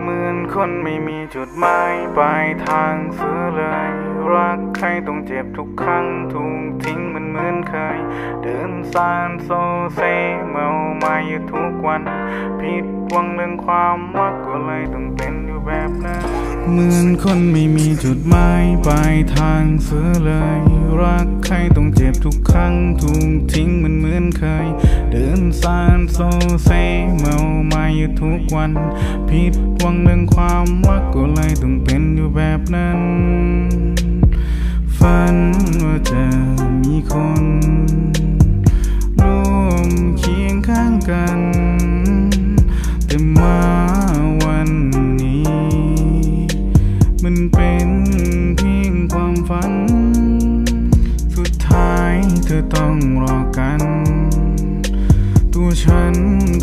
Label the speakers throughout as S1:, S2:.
S1: เหมือนคนไม่มีจุดหมายปลายทางเสือเลย รักใครต้องเจ็บทุกครั้งทุกท เดินสานโซเซเมามาอยู่ทุกวัน ผิดหวังเรื่องความรักก็เลยต้องเป็นอยู่แบบนั้นเหมือนคนไม่มีจุดหมายปลายทางเสือเลย รักใครต้องเจ็บทุกครั้งถูกทิ้งมันเหมือนเคย เดินสานโซเซเมามาอยู่ทุกวัน ผิดหวังเรื่องความรักก็เลยต้องเป็นอยู่แบบนั้นฝันว่าจะ วันนี้ มันเป็นเพียงความฝัน สุดท้ายเธอต้องรอกัน ตัวฉัน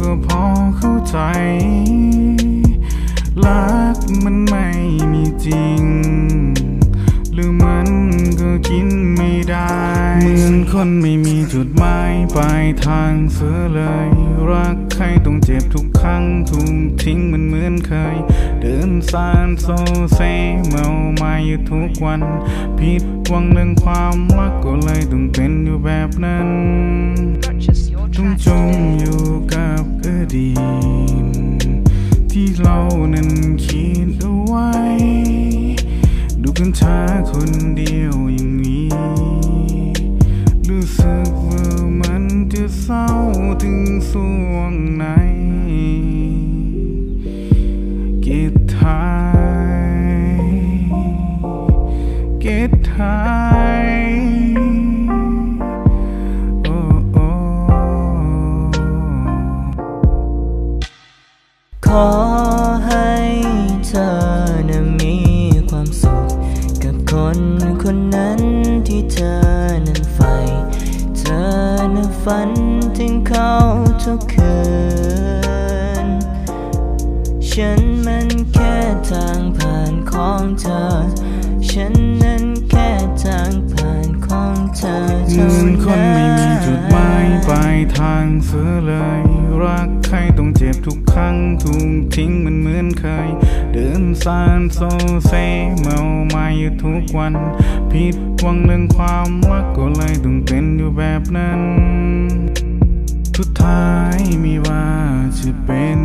S1: ก็พอเข้าใจรักมันไม่มีจริง หรือมันก็กินไม่ได้เหมือนคนไม่มีจุดหมายปลายทางเสือเลย รักใครต้องเจ็บทุก ครั้งถูกทิ้งมันเหมือนเคย เดินสานโซเซเมามาอยู่ทุกวัน ผิดหวังเรื่องความรักก็เลยต้องเป็นอยู่แบบนั้น
S2: Purchase your
S1: ต้องจมอยู่กับอดีตที่เรานั้นคิดเอาไว้ ดูกันช้าคนเดียว
S3: ขอให้เธอนะมีความสุข กับคนคนนั้นที่เธอนั้นใฝ่เธอนั้นฝันถึงเขาทุกคืน ฉันมันแค่ทางผ่านของเธอ ฉันนั้น ทางผ่านของเธอ
S1: เห
S3: เท่า
S1: มือนคนไม่มีจุดหมายปลายทางเสือเลย รักใครต้องเจ็บทุกครั้งถูกทิ้งมันเหมือนเคย เดินสานโซเซเมามาอยู่ทุกวัน ผิดหวังเรื่องความรักก็เลยต้องเป็นอยู่แบบนั้นสุดท้ายไม่ว่าจะเป็น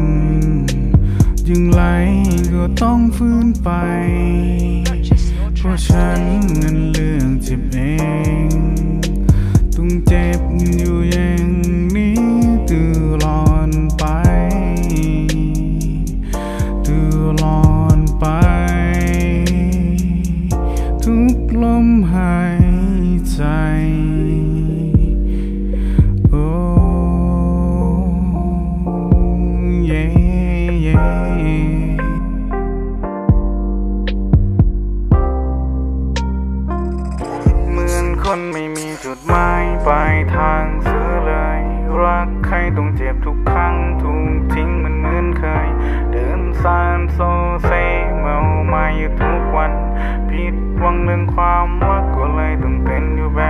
S1: ย่างไรก็ต้องฟื้นไป เพราะฉันนั้นเลือ จ็บเองต้องเจ็บอยู่อย่างนี้ตลอดไปตลอดไป ทุกลมหายใจ คนไม่มีจุดหมายปลายทางเสือเลย รักใครต้องเจ็บทุกครั้งถูกทิ้งมันเหมือนเคย เดินสานโซเซเมามาอยู่ทุกวัน ผิดหวังเรื่องความรักก็เลยต้องเป็นอยู่แบ